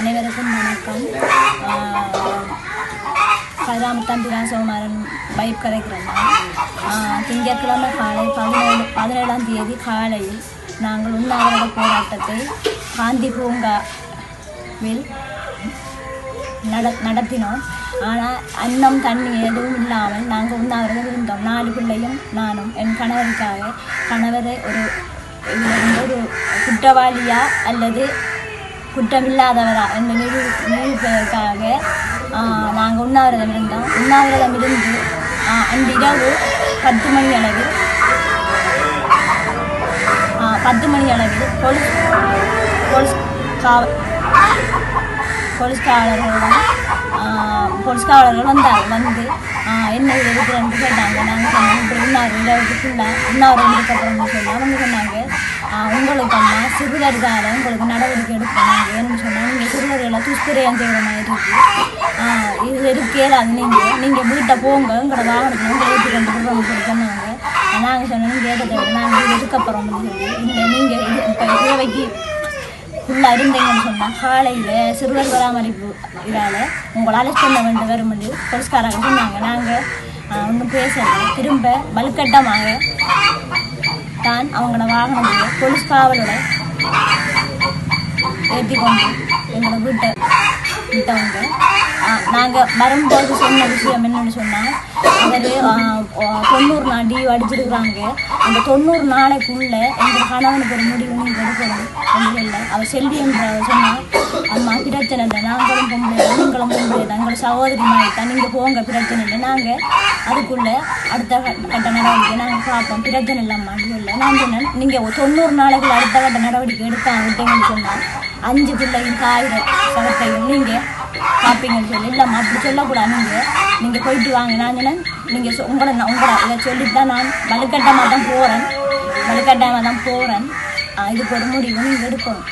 அனைவருக்கும் வணக்கம். கதிராமத்தான் பிராசோமாரன் பைப் கதைக்கிறேன் திங்கட்கிழமை காலை பதினேழு பதினேழாம் தேதி காலையில் நாங்கள் உண்ணாவிரத போராட்டத்தை காந்தி பூங்காவில் நட நடத்தினோம். ஆனால் அன்னம் தண்ணி எதுவும் இல்லாமல் நாங்கள் உண்ணாவிரதம் இருந்தோம். நாலு பிள்ளையும் நானும் என் கணவருக்காக கணவரை ஒரு ஒரு குற்றவாளியா அல்லது குற்றமில்லாதவரா என்ற நிரூ நிரூபிப்பதற்காக நாங்கள் உண்ணாவிரதம் இருந்தோம். உண்ணாவிரதம் இருந்து அன்று இரவு பத்து மணி அளவில் பத்து மணி அளவில் போலீஸ் போலீஸ் காவல் போலீஸ் காவலர்களுடன் ஆஹ், போலீஸ் காவலர்கள் வந்தார் வந்து என்ன இது? இருக்கிறேன்னு கேட்டாங்க நாங்கள் சொன்னோம் இப்படி இன்னார் இரவுக்கு ஃபுல்லாக இன்னொரு இதுக்கப்புறம் சொல்லி அவங்க சொன்னாங்க உங்களுக்கு அம்மா சிறுவர்கால உங்களுக்கு நடவடிக்கை எடுப்பாங்க ஏன்னு சொன்னால் நீங்கள் சிறுவர்களை துஷ்பிரயம் செய்கிற மாதிரி இருக்கு. ஆஹ், இது இருக்கேலாது நீங்கள் நீங்கள் வீட்டை போங்க உங்களோட வாகனத்தில் உங்களை ஏற்றி கொண்டு போகிறோம்னு சொல்லி சொன்னாங்க. நாங்கள் சொன்னோம் கேட்டதை நாங்கள் இதுக்கப்புறம் சொல்லி. இல்லை நீங்கள் இது இப்போ இரவைக்கு ஃபுல்லாக இருந்தீங்கன்னு சொன்னால் காலையில் சிறுவர் பராமரிப்பு இதால் உங்களால் சொல்ல வேண்டு வரும் என்று போலீஸ்காரங்க சொன்னாங்க நாங்கள் ஒன்றும் பேசலை. திரும்ப வலுக்கட்டமாக தான் அவங்களோட வாகனத்தை போலீஸ் காவலோட ஏற்றி கொண்டு எங்களை வீட்டை விட்டவங்க. நாங்கள் வரும்போது சொன்ன விஷயம் என்னன்னு சொன்னால் அதாவது தொண்ணூறு நாள் டியூ அடிச்சிருக்கிறாங்க. அந்த தொண்ணூறு நாளைக்குள்ள எங்கள் கணவனுக்கு ஒரு முடிவு நீங்கள் எடுக்கணும் அப்படின்னு இல்லை. அவர் செல்வி என்ற சொன்னால் அம்மா பிரச்சனை இல்லை. நாங்களும் பொம்பளை நீங்களும் பொம்பளை தான். எங்கள் சகோதரி மாதிரி தான். நீங்கள் போங்க பிரச்சனை இல்லை. நாங்கள் அதுக்குள்ளே அடுத்த கட்ட நடவடிக்கை நாங்கள் பார்ப்போம். பிரச்சனை இல்லைம்மா இல்லை. நான் சொன்னேன் நீங்கள் தொண்ணூறு நாளைக்குள்ள அடுத்த கட்ட நடவடிக்கை எடுத்தாங்க சொன்னால் அஞ்சு பிள்ளையும் காயிற சகத்தையும் நீங்கள் பார்ப்பீங்கன்னு சொல்லி. இல்லைம்மா அப்படி சொல்லக்கூடாது. நீங்கள் நீங்கள் போயிட்டு வாங்க. நான் சொன்னேன் நீங்கள் சொ- உங்களை நான் உங்களை இதை சொல்லிட்டு தான் நான் வலுக்கட்டமாக தான் போகிறேன் வலுக்கட்டாயமாக தான் போகிறேன் இதுக்கு ஒரு முடிவு. நீங்கள் எடுக்கணும்.